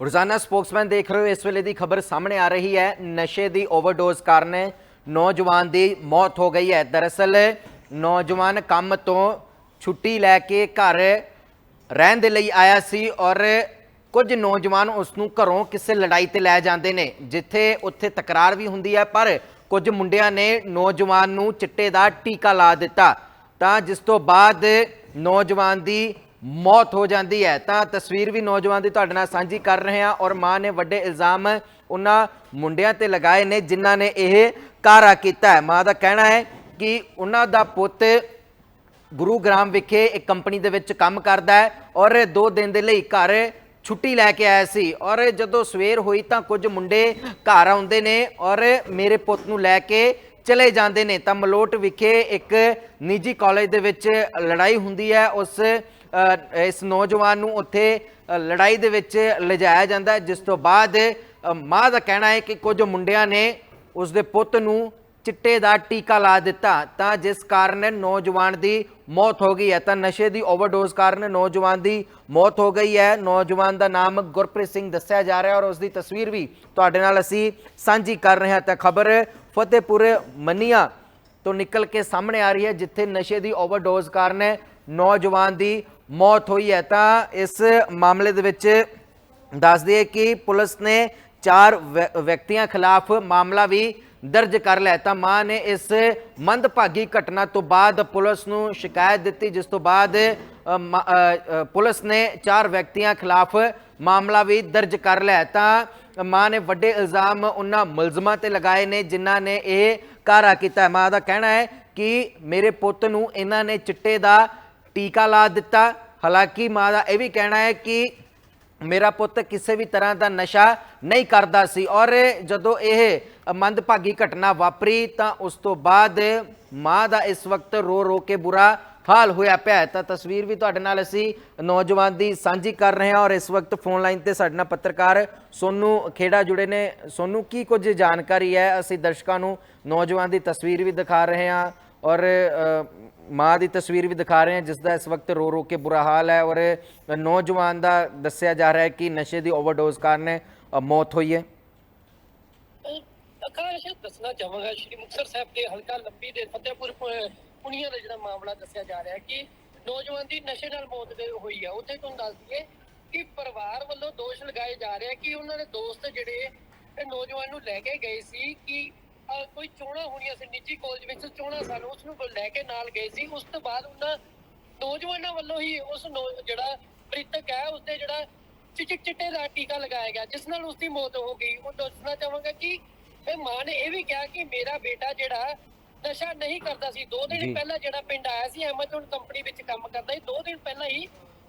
ਰੋਜ਼ਾਨਾ ਸਪੋਕਸਮੈਨ ਦੇਖ ਰਹੇ ਹੋ, ਇਸ ਵੇਲੇ ਦੀ ਖਬਰ ਸਾਹਮਣੇ ਆ ਰਹੀ ਹੈ। ਨਸ਼ੇ ਦੀ ਓਵਰਡੋਜ਼ ਕਾਰਨ ਨੌਜਵਾਨ ਦੀ ਮੌਤ ਹੋ ਗਈ ਹੈ। ਦਰਅਸਲ ਨੌਜਵਾਨ ਕੰਮ ਤੋਂ ਛੁੱਟੀ ਲੈ ਕੇ ਘਰ ਰਹਿਣ ਦੇ ਲਈ ਆਇਆ ਸੀ ਔਰ ਕੁਝ ਨੌਜਵਾਨ ਉਸ ਨੂੰ ਘਰੋਂ ਕਿਸੇ ਲੜਾਈ ਤੇ ਲੈ ਜਾਂਦੇ ਨੇ, ਜਿੱਥੇ ਉੱਥੇ ਤਕਰਾਰ ਵੀ ਹੁੰਦੀ ਹੈ, ਪਰ ਕੁਝ ਮੁੰਡਿਆਂ ਨੇ ਨੌਜਵਾਨ ਨੂੰ ਚਿੱਟੇ ਦਾ ਟੀਕਾ ਲਾ ਦਿੱਤਾ। ਤਾਂ ਜਿਸ ਤੋਂ ਬਾਅਦ ਨੌਜਵਾਨ ਦੀ ਮੌਤ ਹੋ ਜਾਂਦੀ ਹੈ। ਤਾਂ ਤਸਵੀਰ ਵੀ ਨੌਜਵਾਨ ਦੀ ਤੁਹਾਡੇ ਨਾਲ ਸਾਂਝੀ ਕਰ ਰਹੇ ਹਾਂ ਔਰ ਮਾਂ ਨੇ ਵੱਡੇ ਇਲਜ਼ਾਮ ਉਹਨਾਂ ਮੁੰਡਿਆਂ ਤੇ ਲਗਾਏ ਨੇ ਜਿਨ੍ਹਾਂ ਨੇ ਇਹ ਕਾਰਾ ਕੀਤਾ ਹੈ। ਮਾਂ ਦਾ ਕਹਿਣਾ ਹੈ ਕਿ ਉਹਨਾਂ ਦਾ ਪੁੱਤ ਗੁਰੂਗ੍ਰਾਮ ਵਿਖੇ ਇੱਕ ਕੰਪਨੀ ਦੇ ਵਿੱਚ ਕੰਮ ਕਰਦਾ ਹੈ ਔਰ 2 ਦਿਨ ਦੇ ਲਈ ਘਰ ਛੁੱਟੀ ਲੈ ਕੇ ਆਇਆ ਸੀ ਔਰ ਜਦੋਂ ਸਵੇਰ ਹੋਈ ਤਾਂ ਕੁਝ ਮੁੰਡੇ ਘਰ ਆਉਂਦੇ ਨੇ ਔਰ ਮੇਰੇ ਪੁੱਤ ਨੂੰ ਲੈ ਕੇ ਚਲੇ ਜਾਂਦੇ ਨੇ। ਤਾਂ ਮਲੋਟ ਵਿਖੇ ਇੱਕ ਨਿੱਜੀ ਕਾਲਜ ਦੇ ਵਿੱਚ ਲੜਾਈ ਹੁੰਦੀ ਹੈ। ਉਸ ਇਸ ਨੌਜਵਾਨ ਨੂੰ ਉੱਥੇ ਲੜਾਈ ਦੇ ਵਿੱਚ ਲਿਜਾਇਆ ਜਾਂਦਾ ਹੈ, ਜਿਸ ਤੋਂ ਬਾਅਦ ਮਾਂ ਦਾ ਕਹਿਣਾ ਹੈ ਕਿ ਕੁਝ ਮੁੰਡਿਆਂ ਨੇ ਉਸ ਦੇ ਪੁੱਤ ਨੂੰ ਚਿੱਟੇ ਦਾ ਟੀਕਾ ਲਾ ਦਿੱਤਾ। ਤਾਂ ਜਿਸ ਕਾਰਨ ਨੌਜਵਾਨ ਦੀ ਮੌਤ ਹੋ ਗਈ ਹੈ। ਤਾਂ ਨਸ਼ੇ ਦੀ ਓਵਰਡੋਜ਼ ਕਾਰਨ ਨੌਜਵਾਨ ਦੀ ਮੌਤ ਹੋ ਗਈ ਹੈ। ਨੌਜਵਾਨ ਦਾ ਨਾਮ ਗੁਰਪ੍ਰੀਤ ਸਿੰਘ ਦੱਸਿਆ ਜਾ ਰਿਹਾ ਔਰ ਉਸ ਦੀ ਤਸਵੀਰ ਵੀ ਤੁਹਾਡੇ ਨਾਲ ਅਸੀਂ ਸਾਂਝੀ ਕਰ ਰਹੇ ਹਾਂ। ਤਾਂ ਖਬਰ ਫਤਿਹਪੁਰ ਮੰਨੀਆਂ ਤੋਂ ਨਿਕਲ ਕੇ ਸਾਹਮਣੇ ਆ ਰਹੀ ਹੈ, ਜਿੱਥੇ ਨਸ਼ੇ ਦੀ ਓਵਰਡੋਜ਼ ਕਾਰਨ ਨੌਜਵਾਨ ਦੀ ਮੌਤ ਹੋਈ ਹੈ ਤਾਂ ਇਸ ਮਾਮਲੇ ਦੇ ਵਿੱਚ ਦੱਸ ਦਈਏ ਕਿ ਪੁਲਿਸ ਨੇ ਚਾਰ ਵਿਅਕਤੀਆਂ ਖਿਲਾਫ ਮਾਮਲਾ ਵੀ ਦਰਜ ਕਰ ਲਿਆ ਤਾਂ ਮਾਂ ਨੇ ਇਸ ਮੰਦਭਾਗੀ ਘਟਨਾ ਤੋਂ ਬਾਅਦ ਪੁਲਿਸ ਨੂੰ ਸ਼ਿਕਾਇਤ ਦਿੱਤੀ, ਜਿਸ ਤੋਂ ਬਾਅਦ ਮ- ਪੁਲਿਸ ਨੇ ਚਾਰ ਵਿਅਕਤੀਆਂ ਖਿਲਾਫ ਮਾਮਲਾ ਵੀ ਦਰਜ ਕਰ ਲਿਆ ਤਾਂ ਮਾਂ ਨੇ ਵੱਡੇ ਇਲਜ਼ਾਮ ਉਹਨਾਂ ਮੁਲਜ਼ਮਾਂ ਤੇ ਲਗਾਏ ਨੇ, ਜਿਨ੍ਹਾਂ ਨੇ ਇਹ ਕਾਰਾ ਕੀਤਾ ਮਾਂ ਦਾ ਕਹਿਣਾ ਹੈ ਕਿ ਮੇਰੇ ਪੁੱਤ ਨੂੰ ਇਹਨਾਂ ਨੇ ਚਿੱਟੇ ਦਾ ਟੀਕਾ ਲਾ ਦਿੱਤਾ। ਹਾਲਾਂਕਿ ਮਾਂ ਦਾ ਇਹ ਵੀ ਕਹਿਣਾ ਹੈ ਕਿ ਮੇਰਾ ਪੁੱਤ ਕਿਸੇ ਵੀ ਤਰ੍ਹਾਂ ਦਾ ਨਸ਼ਾ ਨਹੀਂ ਕਰਦਾ ਸੀ। ਔਰ ਜਦੋਂ ਇਹ ਮੰਦਭਾਗੀ ਘਟਨਾ ਵਾਪਰੀ ਤਾਂ ਉਸ ਤੋਂ ਬਾਅਦ ਮਾਂ ਦਾ ਇਸ ਵਕਤ ਰੋ ਰੋ ਕੇ ਬੁਰਾ ਹਾਲ ਹੋਇਆ ਪਿਆ ਤਾਂ ਤਸਵੀਰ ਵੀ ਤੁਹਾਡੇ ਨਾਲ ਅਸੀਂ ਨੌਜਵਾਨ ਦੀ ਸਾਂਝੀ ਕਰ ਰਹੇ ਹਾਂ ਔਰ ਇਸ ਵਕਤ ਫੋਨ ਲਾਈਨ ਤੇ ਸਾਡੇ ਨਾਲ ਪੱਤਰਕਾਰ ਸੋਨੂ ਖੇੜਾ ਜੁੜੇ ਨੇ। ਸੋਨੂ, ਕੀ ਕੁਝ ਜਾਣਕਾਰੀ ਹੈ? ਅਸੀਂ ਦਰਸ਼ਕਾਂ ਨੂੰ ਨੌਜਵਾਨ ਦੀ ਤਸਵੀਰ ਵੀ ਦਿਖਾ ਰਹੇ ਹਾਂ। ਔਰ ਮਾਂ ਦੀ ਤਸਵੀਰ ਵੀ ਦਿਖਾ ਰਹੇ ਹਾਂ, ਜਿਸ ਦਾ ਇਸ ਵਕਤ ਰੋ ਰੋ ਕੇ ਬੁਰਾ ਹਾਲ ਹੈ ਔਰ ਨੌਜਵਾਨ ਦਾ ਦੱਸਿਆ ਜਾ ਰਿਹਾ ਹੈ ਕਿ ਨਸ਼ੇ ਦੀ ਓਵਰਡੋਜ਼ ਕਾਰਨ ਮੌਤ ਹੋਈ ਹੈ। ਆਕਾਸ਼ ਦੱਸਣਾ ਚਾਹਾਂਗਾ, ਸ਼੍ਰੀ ਮੁਕਤਸਰ ਸਾਹਿਬ ਦੇ ਹਲਕਾ ਲੰਬੀ ਦੇ ਫਤਿਹਪੁਰ ਪ- ਦਾ ਜਿਹੜਾ ਮਾਮਲਾ ਦੱਸਿਆ ਜਾ ਰਿਹਾ ਹੈ ਕਿ ਨੌਜਵਾਨ ਦੀ ਨਸ਼ੇ ਨਾਲ ਮੌਤ ਦੇ ਹੋਈ ਹੈ ਉੱਥੇ ਤੁਹਾਨੂੰ ਦੱਸ ਦਈਏ ਕਿ ਪਰਿਵਾਰ ਵੱਲੋਂ ਦੋਸ਼ ਲਗਾਏ ਜਾ ਰਹੇ ਕਿ ਉਹਨਾਂ ਦੇ ਦੋਸਤ ਜਿਹੜੇ ਨੌਜਵਾਨ ਨੂੰ ਲੈ ਕੇ ਗਏ ਸੀ ਕਿ ਕੋਈ ਚੋਣਾ ਹੋਣੀਆਂ ਸੀ ਨਿੱਜੀ ਕਾਲਜ ਵਿੱਚ ਚੋਣਾ ਸਨ ਉਸ ਨੂੰ ਲੈ ਕੇ ਨਾਲ ਗਏ ਸੀ ਉਸ ਤੋਂ ਬਾਅਦ ਉਹਨਾਂ ਨੌਜਵਾਨਾਂ ਵੱਲੋਂ ਹੀ ਉਸ ਜਿਹੜਾ ਮ੍ਰਿਤਕ ਹੈ ਉਸਦੇ ਜਿਹੜਾ ਚਿੱਟੇ ਚਿੱਟੇ ਦਾ ਟੀਕਾ ਲਗਾਇਆ ਗਿਆ ਜਿਸ ਨਾਲ ਉਸਦੀ ਮੌਤ ਹੋ ਗਈ ਉਹ ਦੱਸਣਾ ਚਾਹਾਂਗਾ ਕਿ ਇਹ ਮਾਂ ਨੇ ਇਹ ਵੀ ਕਿਹਾ ਕਿ ਮੇਰਾ ਬੇਟਾ ਜਿਹੜਾ ਨਸ਼ਾ ਨਹੀਂ ਕਰਦਾ ਸੀ ਦੋ। ਦਿਨ ਪਹਿਲਾਂ ਜਿਹੜਾ ਪਿੰਡ ਆਇਆ ਸੀ ਐਮਾਜ਼ਨ ਕੰਪਨੀ ਵਿੱਚ ਕੰਮ ਕਰਦਾ ਸੀ ਦੋ ਦਿਨ ਪਹਿਲਾਂ ਹੀ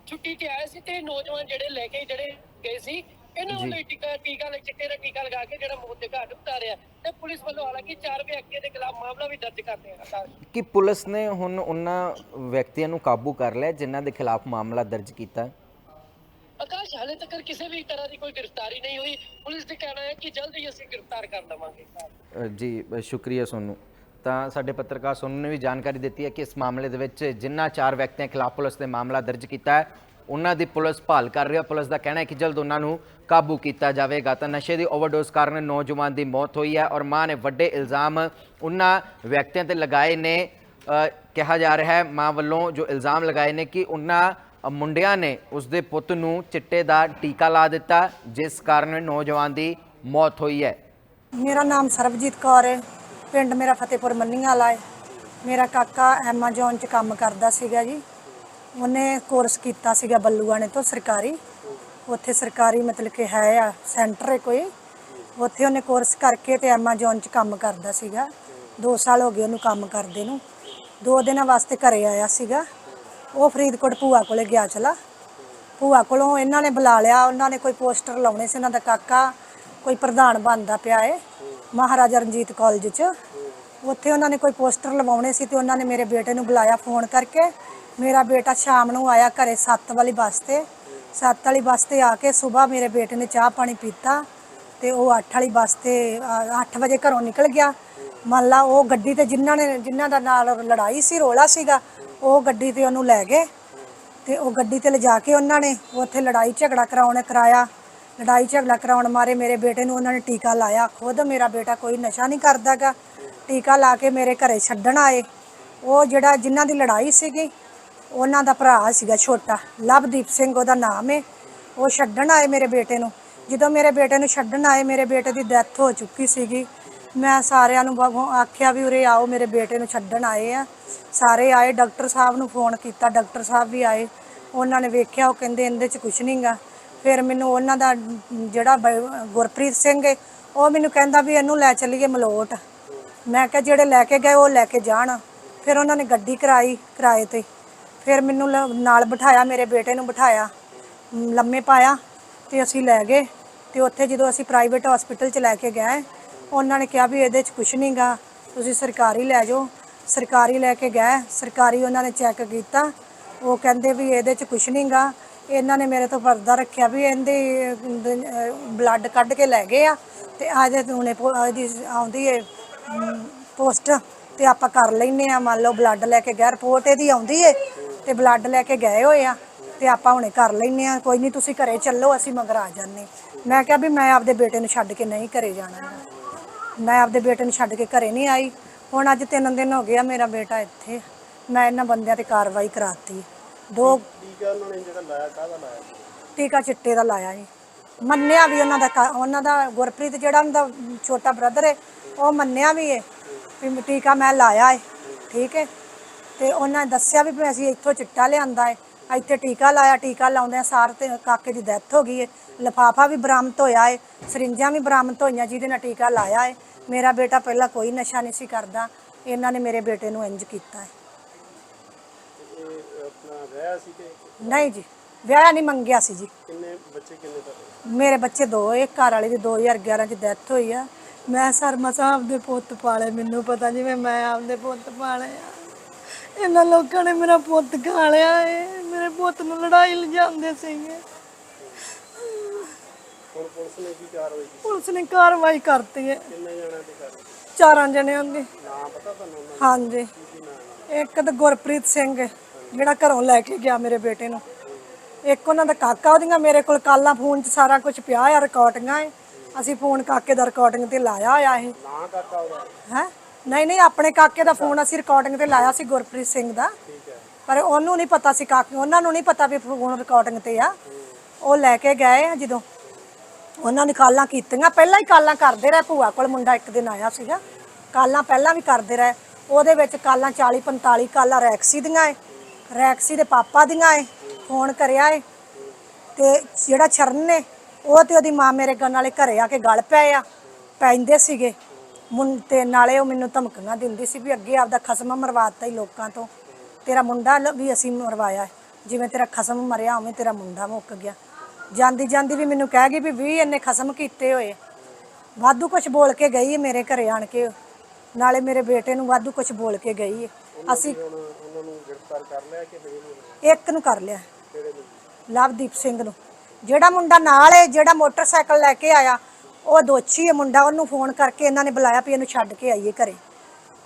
ਛੁੱਟੀ ਤੇ ਆਇਆ ਸੀ ਤੇ ਨੌਜਵਾਨ ਜਿਹੜੇ ਲੈ ਕੇ ਜਿਹੜੇ ਗਏ ਸੀ ਇਹਨਾਂ ਜੀ। ਹੀ ਟੀਕਾ ਟੀਕਾ ਲੈ ਚਿੱਟੇ ਦਾ ਟੀਕਾ ਲਗਾ ਕੇ ਜਿਹੜਾ ਮੌਤ ਦੇ ਘਾਟ ਉਤਾਰਿਆ ਤੇ ਪੁਲਿਸ ਵੱਲੋਂ ਹਾਲਾਂਕਿ ਚਾਰ ਵਿਅਕਤੀਆਂ ਦੇ ਖਿਲਾਫ ਮਾਮਲਾ ਵੀ ਦਰਜ ਕਰ ਲਿਆ ਆਕਾਸ਼ ਕਿ ਪੁਲਿਸ ਨੇ ਹੁਣ ਉਹਨਾਂ ਵਿਅਕਤੀਆਂ ਨੂੰ ਕਾਬੂ ਕਰ ਲਿਆ ਜਿਨ੍ਹਾਂ ਦੇ ਖਿਲਾਫ ਮਾਮਲਾ ਦਰਜ ਕੀਤਾ ਹੈ? ਆਕਾਸ਼ ਹਾਲੇ ਤੱਕ ਕਿਸੇ ਵੀ ਤਰ੍ਹਾਂ ਦੀ ਕੋਈ ਗ੍ਰਿਫਤਾਰੀ ਨਹੀਂ ਹੋਈ। ਪੁਲਿਸ ਦਾ ਕਹਿਣਾ ਹੈ ਕਿ ਜਲਦ ਹੀ ਅਸੀਂ ਗ੍ਰਿਫਤਾਰ ਕਰ ਲਵਾਂਗੇ। ਅ, ਜੀ ਅ, ਸ਼ੁਕਰੀਆ ਸੋਨੂੰ। ਤਾਂ ਸਾਡੇ ਪੱਤਰਕਾਰ ਸੋਨੂੰ ਨੇ ਵੀ ਜਾਣਕਾਰੀ ਦਿੱਤੀ ਹੈ ਕਿ ਇਸ ਮਾਮਲੇ ਦੇ ਵਿੱਚ ਜਿਨ੍ਹਾਂ ਚਾਰ ਵਿਅਕਤੀਆਂ ਖਿਲਾਫ ਪੁਲਿਸ ਨੇ ਮਾਮਲਾ ਦਰਜ ਕੀਤਾ ਹੈ ਉਹਨਾਂ ਦੀ ਪੁਲਿਸ ਭਾਲ ਕਰ ਰਹੀ ਹੈ। ਪੁਲਿਸ ਦਾ ਕਹਿਣਾ ਹੈ ਕਿ ਜਲਦ ਉਹਨਾਂ ਨੂੰ ਕਾਬੂ ਕੀਤਾ ਜਾਵੇਗਾ। ਤਾਂ ਨਸ਼ੇ ਦੀ ਓਵਰਡੋਜ਼ ਕਾਰਨ ਨੌਜਵਾਨ ਦੀ ਮੌਤ ਹੋਈ ਹੈ ਔਰ ਮਾਂ ਨੇ ਵੱਡੇ ਇਲਜ਼ਾਮ ਉਹਨਾਂ ਵਿਅਕਤੀਆਂ ਤੇ ਲਗਾਏ ਨੇ। ਕਿਹਾ ਜਾ ਰਿਹਾ ਹੈ ਮਾਂ ਵੱਲੋਂ ਜੋ ਇਲਜ਼ਾਮ ਲਗਾਏ ਨੇ ਕਿ ਉਹਨਾਂ ਮੁੰਡਿਆਂ ਨੇ ਉਸ ਦੇ ਪੁੱਤ ਨੂੰ ਚਿੱਟੇ ਦਾ ਟੀਕਾ ਲਾ ਦਿੱਤਾ, ਜਿਸ ਕਾਰਨ ਨੌਜਵਾਨ ਦੀ ਮੌਤ ਹੋਈ ਹੈ। ਮੇਰਾ ਨਾਮ ਸਰਬਜੀਤ ਕੌਰ ਹੈ। ਪਿੰਡ ਮੇਰਾ ਫਤਿਹਪੁਰ ਮੰਨੀਆਂ ਵਾਲਾ ਹੈ। ਮੇਰਾ ਕਾਕਾ ਐਮਾਜ਼ੋਨ 'ਚ ਕੰਮ ਕਰਦਾ ਸੀਗਾ ਜੀ। ਉਹਨੇ ਕੋਰਸ ਕੀਤਾ ਸੀਗਾ ਬੱਲੂਆਣੇ ਤੋਂ ਸਰਕਾਰੀ। ਉੱਥੇ ਸਰਕਾਰੀ ਮਤਲਬ ਕਿ ਹੈ ਆ ਸੈਂਟਰ ਹੈ ਕੋਈ। ਉੱਥੇ ਉਹਨੇ ਕੋਰਸ ਕਰਕੇ ਤੇ ਐਮਾਜ਼ੋਨ 'ਚ ਕੰਮ ਕਰਦਾ ਸੀਗਾ। 2 ਸਾਲ ਹੋ ਗਏ ਉਹਨੂੰ ਕੰਮ ਕਰਦੇ ਨੂੰ। ਦੋ ਦਿਨਾਂ ਵਾਸਤੇ ਘਰੇ ਆਇਆ ਸੀਗਾ। ਉਹ ਫਰੀਦਕੋਟ ਭੂਆ ਕੋਲੇ ਗਿਆ ਚਲਾ। ਭੂਆ ਕੋਲੋਂ ਇਹਨਾਂ ਨੇ ਬੁਲਾ ਲਿਆ। ਉਹਨਾਂ ਨੇ ਕੋਈ ਪੋਸਟਰ ਲਾਉਣੇ ਸੀ ਉਹਨਾਂ ਦਾ ਕਾਕਾ। ਕੋਈ ਪ੍ਰਧਾਨ ਬਣਦਾ ਪਿਆ ਏ, ਮਹਾਰਾਜਾ ਰਣਜੀਤ ਕਾਲਜ 'ਚ। ਉੱਥੇ ਉਹਨਾਂ ਨੇ ਕੋਈ ਪੋਸਟਰ ਲਵਾਉਣੇ ਸੀ ਤੇ ਉਹਨਾਂ ਨੇ ਮੇਰੇ ਬੇਟੇ ਨੂੰ ਬੁਲਾਇਆ ਫੋਨ ਕਰਕੇ। ਮੇਰਾ ਬੇਟਾ ਸ਼ਾਮ ਨੂੰ ਆਇਆ ਘਰੇ 7 ਵਾਲੀ ਬੱਸ ਤੇ। 7 ਵਾਲੀ ਬੱਸ ਤੇ ਆ ਕੇ ਸਵੇਰ ਮੇਰੇ ਬੇਟੇ ਨੇ ਚਾਹ ਪਾਣੀ ਪੀਤਾ ਤੇ ਉਹ 8 ਵਾਲੀ ਬੱਸ ਤੇ 8 ਵਜੇ ਘਰੋਂ ਨਿਕਲ ਗਿਆ। ਮੰਨ ਲਾ ਉਹ ਗੱਡੀ ਤੇ ਜਿਨ੍ਹਾਂ ਨੇ, ਜਿਨ੍ਹਾਂ ਦਾ ਨਾਲ ਲੜਾਈ ਸੀ, ਰੋਲਾ ਸੀਗਾ, ਉਹ ਗੱਡੀ ਤੇ ਉਹਨੂੰ ਲੈ ਗਏ। ਤੇ ਉਹ ਗੱਡੀ ਤੇ ਲਿਜਾ ਕੇ ਉਹਨਾਂ ਨੇ ਉੱਥੇ ਲੜਾਈ ਝਗੜਾ ਕਰਾਉਣੇ ਕਰਾਇਆ। ਲੜਾਈ ਝਗੜਾ ਕਰਾਉਣ ਮਾਰੇ ਮੇਰੇ ਬੇਟੇ ਨੂੰ ਉਹਨਾਂ ਨੇ ਟੀਕਾ ਲਾਇਆ। ਖੁਦ ਮੇਰਾ ਬੇਟਾ ਕੋਈ ਨਸ਼ਾ ਨਹੀਂ ਕਰਦਾਗਾ ਟੀਕਾ ਲਾ ਕੇ ਮੇਰੇ ਘਰੇ ਛੱਡਣ ਆਏ। ਉਹ ਜਿਹੜਾ ਜਿਨ੍ਹਾਂ ਦੀ ਲੜਾਈ ਸੀਗੀ ਉਹਨਾਂ ਦਾ ਭਰਾ ਸੀਗਾ ਛੋਟਾ, ਲਵਦੀਪ ਸਿੰਘ ਉਹਦਾ ਨਾਮ ਹੈ ਉਹ ਛੱਡਣ ਆਏ ਮੇਰੇ ਬੇਟੇ ਨੂੰ। ਜਦੋਂ ਮੇਰੇ ਬੇਟੇ ਨੂੰ ਛੱਡਣ ਆਏ, ਮੇਰੇ ਬੇਟੇ ਦੀ ਡੈਥ ਹੋ ਚੁੱਕੀ ਸੀਗੀ। ਮੈਂ ਸਾਰਿਆਂ ਨੂੰ ਬਾਹੋਂ ਆਖਿਆ ਵੀ ਉਰੇ ਆਓ, ਮੇਰੇ ਬੇਟੇ ਨੂੰ ਛੱਡਣ ਆਏ ਆ। ਸਾਰੇ ਆਏ, ਡਾਕਟਰ ਸਾਹਿਬ ਨੂੰ ਫੋਨ ਕੀਤਾ, ਡਾਕਟਰ ਸਾਹਿਬ ਵੀ ਆਏ। ਉਹਨਾਂ ਨੇ ਵੇਖਿਆ, ਉਹ ਕਹਿੰਦੇ ਇਹਦੇ 'ਚ ਕੁਝ ਨਹੀਂਗਾ ਫਿਰ ਮੈਨੂੰ ਉਹਨਾਂ ਦਾ ਜਿਹੜਾ ਗੁਰਪ੍ਰੀਤ ਸਿੰਘ ਹੈ ਉਹ ਮੈਨੂੰ ਕਹਿੰਦਾ ਵੀ ਇਹਨੂੰ ਲੈ ਚੱਲੀਏ ਮਲੋਟ। ਮੈਂ ਕਿਹਾ ਜਿਹੜੇ ਲੈ ਕੇ ਗਏ, ਉਹ ਲੈ ਕੇ ਜਾਣ। ਫਿਰ ਉਹਨਾਂ ਨੇ ਗੱਡੀ ਕਰਾਈ, ਕਿਰਾਏ ਤੇ। ਫਿਰ ਮੈਨੂੰ ਲ- ਨਾਲ ਬਿਠਾਇਆ ਮੇਰੇ ਬੇਟੇ ਨੂੰ ਬਿਠਾਇਆ ਮ, ਲੰਮੇ ਪਾਇਆ ਤੇ ਅਸੀਂ ਲੈ ਗਏ ਤੇ ਉੱਥੇ ਜਦੋਂ ਅਸੀਂ ਪ੍ਰਾਈਵੇਟ ਹਸਪੀਟਲ 'ਚ ਲੈ ਕੇ ਗਏ ਉਹਨਾਂ ਨੇ ਕਿਹਾ ਵੀ ਇਹਦੇ 'ਚ ਕੁਝ ਨਹੀਂਗਾ ਤੁਸੀਂ ਸਰਕਾਰੀ ਲੈ ਜਾਓ। ਸਰਕਾਰੀ ਲੈ ਕੇ ਗਏ ਸਰਕਾਰੀ ਉਹਨਾਂ ਨੇ ਚੈੱਕ ਕੀਤਾ ਉਹ ਕਹਿੰਦੇ ਵੀ ਇਹਦੇ 'ਚ ਕੁਝ ਨਹੀਂਗਾ ਇਹਨਾਂ ਨੇ ਮੇਰੇ ਤੋਂ ਪਰਦਾ ਰੱਖਿਆ ਵੀ ਇਹਦੇ ਬਲੱਡ ਕੱਢ ਕੇ ਲੈ ਗਏ ਆ ਤੇ ਆਜੇ ਹੁਣੇ ਪੋ- ਇਹਦੀ ਆਉਂਦੀ ਹੈ ਪੋਸਟ ਤੇ ਆਪਾਂ ਕਰ ਲੈਨੇ ਆ ਮੰਨ ਲਓ ਬਲੱਡ ਲੈ ਕੇ ਗਿਆ ਰਿਪੋਰਟ ਇਹਦੀ ਆਉਂਦੀ ਏ ਤੇ ਬਲੱਡ ਲੈ ਕੇ ਗਏ ਹੋਏ ਆ ਤੇ ਆਪਾਂ ਹੁਣੇ ਕਰ ਲੈਨੇ ਆ। ਕੋਈ ਨਹੀਂ ਤੁਸੀਂ ਘਰੇ ਚੱਲੋ, ਅਸੀਂ ਮਗਰ ਆ ਜਾਂਦੇ। ਮੈਂ ਕਿਹਾ ਵੀ ਮੈਂ ਆਪਦੇ ਬੇਟੇ ਨੂੰ ਛੱਡ ਕੇ ਨਹੀਂ ਘਰੇ ਜਾਣਾ। ਮੈਂ ਆਪਦੇ ਬੇਟੇ ਨੂੰ ਛੱਡ ਕੇ ਘਰੇ ਨਹੀਂ ਆਈ। ਹੁਣ ਅੱਜ ਤਿੰਨ ਦਿਨ ਹੋ ਗਏ ਆ ਮੇਰਾ ਬੇਟਾ ਇੱਥੇ। ਮੈਂ ਇਹਨਾਂ ਬੰਦਿਆਂ ਤੇ ਕਾਰਵਾਈ ਕਰਾਤੀ। ਦੋ ਟੀਕਾ ਉਹਨਾਂ ਨੇ ਜਿਹੜਾ ਲਾਇਆ ਕਾਹਦਾ ਲਾਇਆ ਟੀਕਾ ਚਿੱਟੇ ਦਾ ਲਾਇਆ ਜੀ ਮੰਨਿਆ ਵੀ ਉਹਨਾਂ ਦਾ ਉਹਨਾਂ ਦਾ ਗੁਰਪ੍ਰੀਤ ਜਿਹੜਾ ਉਹਦਾ ਛੋਟਾ ਬ੍ਰਦਰ ਹੈ ਉਹ ਮੰਨਿਆ ਵੀ ਹੈ ਵੀ ਟੀਕਾ ਮੈਂ ਲਾਇਆ ਹੈ ਠੀਕ ਹੈ ਤੇ ਉਹਨਾਂ ਨੇ ਦੱਸਿਆ ਵੀ ਅਸੀਂ ਇੱਥੋਂ ਚਿੱਟਾ ਲਿਆਂਦਾ ਹੈ ਇੱਥੇ ਟੀਕਾ ਲਾਇਆ ਟੀਕਾ ਲਾਉਂਦੇ ਸਾਰ ਤੇ ਕਾਕੇ ਦੀ ਡੈਥ ਹੋ ਗਈ ਹੈ ਲਫਾਫਾ ਵੀ ਬਰਾਮਦ ਹੋਇਆ ਹੈ ਸਰਿੰਜਾਂ ਵੀ ਬਰਾਮਦ ਹੋਈਆਂ ਜਿਹਦੇ ਨਾਲ ਟੀਕਾ ਲਾਇਆ ਹੈ ਮੇਰਾ ਬੇਟਾ ਪਹਿਲਾਂ ਕੋਈ ਨਸ਼ਾ ਨਹੀਂ ਸੀ ਕਰਦਾ ਇਹਨਾਂ ਨੇ ਮੇਰੇ ਬੇਟੇ ਨੂੰ ਇੰਜ ਕੀਤਾ ਹੈ ਨਹੀਂ ਜੀ ਵਿਆਹ ਨਹੀਂ ਮੰਗਿਆ ਸੀ ਜੀ। ਕਿੰਨੇ ਬੱਚੇ ਕਿੰਨੇ ਤੁਹਾਡੇ? ਮੇਰੇ ਬੱਚੇ ਦੋ ਇੱਕ ਘਰ ਵਾਲੇ ਦੀ 2011 ਚ ਡੈਥ ਹੋਈ ਆ। ਮੈਂ ਸਰਮਾ ਸਾਹਿਬ ਦੇ ਪੁੱਤ ਪਾਲੇ ਮੈਨੂੰ ਪਤਾ ਜਿਵੇਂ ਮੈਂ ਆਪਦੇ ਪੁੱਤ ਪਾਲੇ ਆ। ਇਹਨਾਂ ਲੋਕਾਂ ਨੇ ਮੇਰਾ ਪੁੱਤ ਖਾ ਲਿਆ ਏ। ਮੇਰੇ ਪੁੱਤ ਨੂੰ ਲੜਾਈ ਲਿਜਾਂਦੇ ਸੀਗੇ। ਹੁਣ ਪੁਲਿਸ ਨੇ ਕੀ ਕਾਰਵਾਈ ਕੀਤੀ? ਪੁਲਿਸ ਨੇ ਕਾਰਵਾਈ ਕਰਤੀ ਹੈ ਕਿੰਨੇ ਜਣਿਆਂ ਤੇ ਕਾਰਵਾਈ? ਚਾਰਾਂ ਜਣਿਆਂ ਦੀ। ਨਾਂ ਪਤਾ ਤੁਹਾਨੂੰ ਉਹਨਾਂ ਹਾਂਜੀ। ਇੱਕ ਤਾਂ ਗੁਰਪ੍ਰੀਤ ਸਿੰਘ ਹੈ, ਜਿਹੜਾ ਘਰੋਂ ਲੈ ਕੇ ਗਿਆ ਮੇਰੇ ਬੇਟੇ ਨੂੰ। ਇੱਕ ਉਹਨਾਂ ਦਾ ਕਾਕਾ ਉਹਦੀਆਂ ਮੇਰੇ ਕੋਲ ਕਾਲਾਂ ਫੋਨ 'ਚ ਸਾਰਾ ਕੁਝ ਪਿਆ ਆ ਰਿਕਾਰਡਿੰਗਾਂ ਅਸੀਂ ਫੋਨ ਕਾਕੇ ਦਾ ਰਿਕਾਰਡਿੰਗ ਤੇ ਲਾਇਆ ਹੋਇਆ ਇਹ। ਨਾਂ ਕਾਕਾ ਉਹਦਾ? ਹੈ? ਨਹੀਂ ਨਹੀਂ ਆਪਣੇ ਕਾਕੇ ਦਾ ਫੋਨ ਅਸੀਂ ਰਿਕਾਰਡਿੰਗ ਤੇ ਲਾਇਆ ਸੀ ਗੁਰਪ੍ਰੀਤ ਸਿੰਘ ਦਾ। ਠੀਕ ਹੈ। ਪਰ ਉਹਨੂੰ ਨਹੀਂ ਪਤਾ ਸੀ ਕਾਕੇ ਉਹਨਾਂ ਨੂੰ ਨਹੀਂ ਪਤਾ ਵੀ ਫੋਨ ਰਿਕਾਰਡਿੰਗ ਤੇ ਆ। ਉਹ ਲੈ ਕੇ ਗਏ ਆ ਜਦੋਂ। ਉਹਨਾਂ ਨੇ ਕਾਲਾਂ ਕੀਤੀਆਂ। ਪਹਿਲਾਂ ਹੀ ਕਾਲਾਂ ਕਰਦੇ ਰਹੇ ਭੂਆ ਕੋਲ ਮੁੰਡਾ ਇੱਕ ਦਿਨ ਆਇਆ ਸੀਗਾ। ਕਾਲਾਂ ਪਹਿਲਾਂ ਵੀ ਕਰਦੇ ਰਹੇ। ਉਹਦੇ ਵਿੱਚ ਕਾਲਾਂ 40 45 ਕਾਲਾਂ ਰੈਕਸੀ ਦੀਆਂ ਏ। ਰੈਕਸੀ ਦੇ ਪਾਪਾ ਦੀਆਂ ਏ। ਫੋਨ ਕਰਿਆ ਏ। ਤੇ ਜਿਹੜਾ ਚਰਨ ਨੇ ਉਹ ਤੇ ਉਹਦੀ ਮਾਂ ਮੇਰੇ ਗਨ ਵਾਲੇ ਘਰੇ ਆ ਕੇ ਗਲ ਪਏ ਆ। ਪੈਂਦੇ ਸੀਗੇ। ਮੁੰ, ਤੇ ਨਾਲੇ ਉਹ ਮੈਨੂੰ ਧਮਕੀਆਂ ਦਿੰਦੀ ਸੀ ਵੀ ਅੱਗੇ ਆਪਦਾ ਖਸਮ ਮਰਵਾਤਾ ਹੀ ਲੋਕਾਂ ਤੋਂ। ਤੇਰਾ ਮੁੰਡਾ ਲ- ਵੀ ਅਸੀਂ ਮਰਵਾਇਆ ਹੈ। ਜਿਵੇਂ ਤੇਰਾ ਖਸਮ ਮਰਿਆ, ਉਵੇਂ ਤੇਰਾ ਮੁੰਡਾ ਮੁੱਕ ਗਿਆ। ਜਾਂਦੀ ਜਾਂਦੀ ਵੀ ਮੈਨੂੰ ਕਹਿ ਗਈ ਵੀ ਵੀ ਇਹਨੇ ਖਸਮ ਕੀਤੇ ਹੋਏ ਵਾਧੂ ਕੁਝ ਬੋਲ ਕੇ ਗਈ ਹੈ ਮੇਰੇ ਘਰੇ ਆਣ ਕੇ। ਨਾਲੇ ਮੇਰੇ ਬੇਟੇ ਨੂੰ ਵਾਧੂ ਕੁਝ ਬੋਲ ਕੇ ਗਈ ਹੈ ਅਸੀਂ ਇੱਕ ਨੂੰ ਕਰ ਲਿਆ। ਲਵਦੀਪ ਸਿੰਘ ਨੂੰ। ਜਿਹੜਾ ਮੁੰਡਾ ਨਾਲ ਹੈ ਜਿਹੜਾ ਮੋਟਰਸਾਈਕਲ ਲੈ ਕੇ ਆਇਆ ਉਹ ਦੋਸ਼ੀ ਹੈ ਮੁੰਡਾ ਉਹਨੂੰ ਫੋਨ ਕਰਕੇ ਇਹਨਾਂ ਨੇ ਬੁਲਾਇਆ ਵੀ ਇਹਨੂੰ ਛੱਡ ਕੇ ਆਈਏ ਘਰੇ।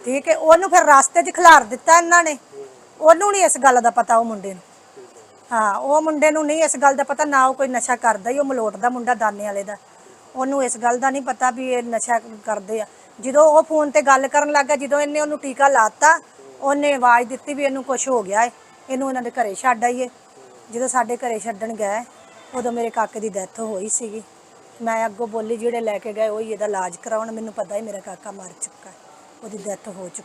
ਠੀਕ ਹੈ, ਉਹਨੂੰ ਫਿਰ ਰਸਤੇ 'ਚ ਖਿਲਾਰ ਦਿੱਤਾ ਇਹਨਾਂ ਨੇ। ਉਹਨੂੰ ਨਹੀਂ ਇਸ ਗੱਲ ਦਾ ਪਤਾ ਉਹ ਮੁੰਡੇ ਨੂੰ। ਹਾਂ, ਉਹ ਮੁੰਡੇ ਨੂੰ ਨਹੀਂ ਇਸ ਗੱਲ ਦਾ ਪਤਾ, ਨਾ ਉਹ ਕੋਈ ਨਸ਼ਾ ਕਰਦਾ ਹੀ, ਉਹ ਮਲੋਟ ਦਾ ਮੁੰਡਾ ਦਾਨੇ ਵਾਲੇ ਦਾ। ਉਹਨੂੰ ਇਸ ਗੱਲ ਦਾ ਨਹੀਂ ਪਤਾ ਵੀ ਇਹ ਨਸ਼ਾ ਕਰਦੇ ਆ। ਜਦੋਂ ਉਹ ਫੋਨ ਤੇ ਗੱਲ ਕਰਨ ਲੱਗਾ ਜਦੋਂ ਇਹਨੇ ਉਹਨੂੰ ਟੀਕਾ ਲਾਤਾ ਉਹਨੇ ਆਵਾਜ਼ ਦਿੱਤੀ ਵੀ ਇਹਨੂੰ ਕੁਝ ਹੋ ਗਿਆ ਏ, ਇਹਨੂੰ ਇਹਨਾਂ ਦੇ ਘਰੇ ਛੱਡ ਆਈਏ। ਜਦੋਂ ਸਾਡੇ ਘਰੇ ਛੱਡਣ ਗਏ, ਉਦੋਂ ਮੇਰੇ ਕਾਕੇ ਦੀ ਡੈਥ ਹੋਈ ਸੀਗੀ। ਮੈਂ ਅੱਗੋਂ ਬੋਲੀ ਜਿਹੜੇ ਲੈ ਕੇ ਗਏ, ਉਹੀ ਇਹਦਾ ਇਲਾਜ ਕਰਾਉਣ, ਮੈਨੂੰ ਪਤਾ ਹੀ ਮੇਰਾ ਕਾਕਾ ਮਰ ਚੁੱਕਾ ਉਹਦੀ ਡੈਥ ਹੋ ਚੁੱਕੀ